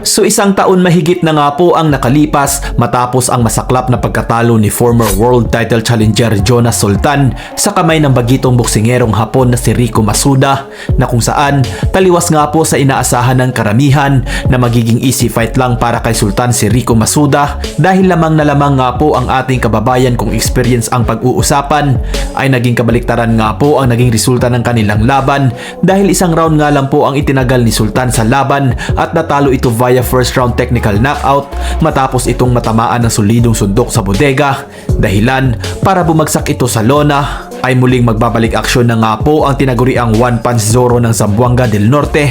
So isang taon mahigit na nga po ang nakalipas matapos ang masaklap na pagkatalo ni former world title challenger Jonas Sultan sa kamay ng bagitong boksingerong Hapon na si Rico Masuda na kung saan taliwas nga po sa inaasahan ng karamihan na magiging easy fight lang para kay Sultan si Rico Masuda dahil lamang na lamang nga po ang ating kababayan kung experience ang pag-uusapan ay naging kabaliktaran nga po ang naging resulta ng kanilang laban dahil isang round nga lang po ang itinagal ni Sultan sa laban at natalo ito via first round technical knockout matapos itong matamaan ng solidong sundok sa bodega dahilan para bumagsak ito sa lona ay muling magbabalik aksyon na nga po ang tinaguriang one punch Zoro ng Zamboanga del Norte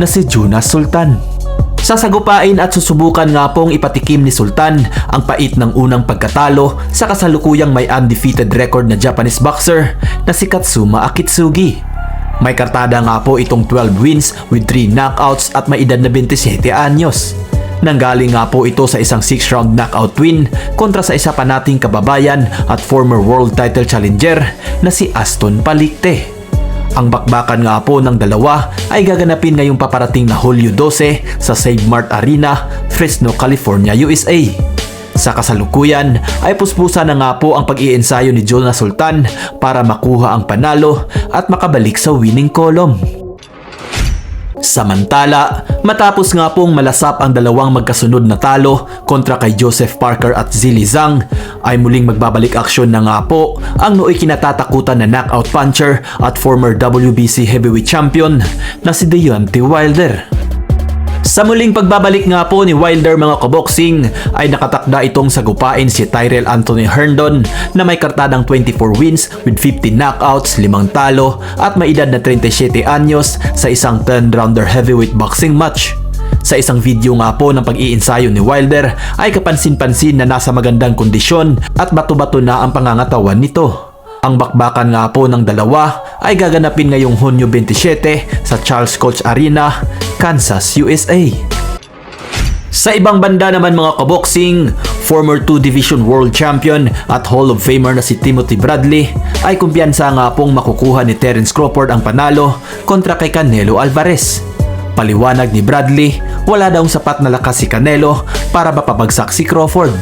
na si Jonas Sultan. Sasagupain at susubukan nga pong ipatikim ni Sultan ang pait ng unang pagkatalo sa kasalukuyang may undefeated record na Japanese boxer na si Katsuma Akitsugi. May kartada nga po itong 12 wins with 3 knockouts at may edad na 27 anyos. Nanggaling nga po ito sa isang 6 round knockout win kontra sa isa pa nating kababayan at former world title challenger na si Aston Palikte. Ang bakbakan nga po ng dalawa ay gaganapin ngayong paparating na Hulyo 12 sa Save Mart Arena, Fresno, California, USA. Sa kasalukuyan ay puspusa na nga po ang pag-iensayo ni Jonas Sultan para makuha ang panalo at makabalik sa winning column. Samantala, matapos nga pong malasap ang dalawang magkasunod na talo kontra kay Joseph Parker at Zilly Zhang, ay muling magbabalik aksyon na nga po ang nooy kinatatakutan na knockout puncher at former WBC heavyweight champion na si Deontay Wilder. Sa muling pagbabalik nga po ni Wilder mga kaboxing ay nakatakda itong sagupain si Tyrell Anthony Herndon na may kartadang 24 wins with 50 knockouts, 5 talo at may edad na 37 anyos sa isang 10-rounder heavyweight boxing match. Sa isang video nga po ng pag-iinsayo ni Wilder ay kapansin-pansin na nasa magandang kondisyon at bato-bato na ang pangangatawan nito. Ang bakbakan nga po ng dalawa ay gaganapin ngayong Hunyo 27 sa Charles Koch Arena, Kansas, USA. Sa ibang banda naman mga kaboxing, former 2 Division World Champion at Hall of Famer na si Timothy Bradley ay kumpiyansa nga pong makukuha ni Terence Crawford ang panalo kontra kay Canelo Alvarez. Paliwanag ni Bradley, wala daw sapat na lakas si Canelo para mapabagsak si Crawford.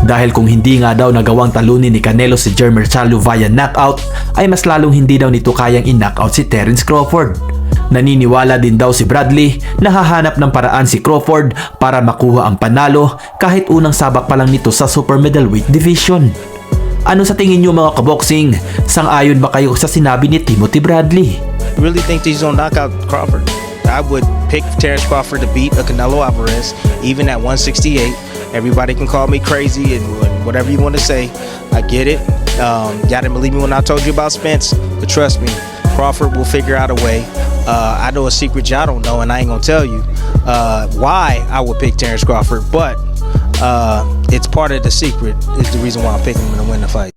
Dahil kung hindi nga daw nagawang talunin ni Canelo si Jermer Charlo via knockout, ay mas lalong hindi daw nito kayang in-knockout si Terence Crawford. Naniniwala din daw si Bradley na hahanap ng paraan si Crawford para makuha ang panalo kahit unang sabak pa lang nito sa super middleweight division. Ano sa tingin niyo mga kaboxing? Sang-ayon ba kayo sa sinabi ni Timothy Bradley? really think he's gonna knock out Crawford. I would pick Terrence Crawford to beat a Canelo Alvarez, even at 168. Everybody can call me crazy and whatever you want to say. I get it. Um, y'all didn't believe me when I told you about Spence, but trust me, Crawford will figure out a way. Uh, I know a secret y'all don't know, and I ain't gonna tell you uh, why I would pick Terrence Crawford, but uh, it's part of the secret. Is the reason why I'm picking him to win the fight.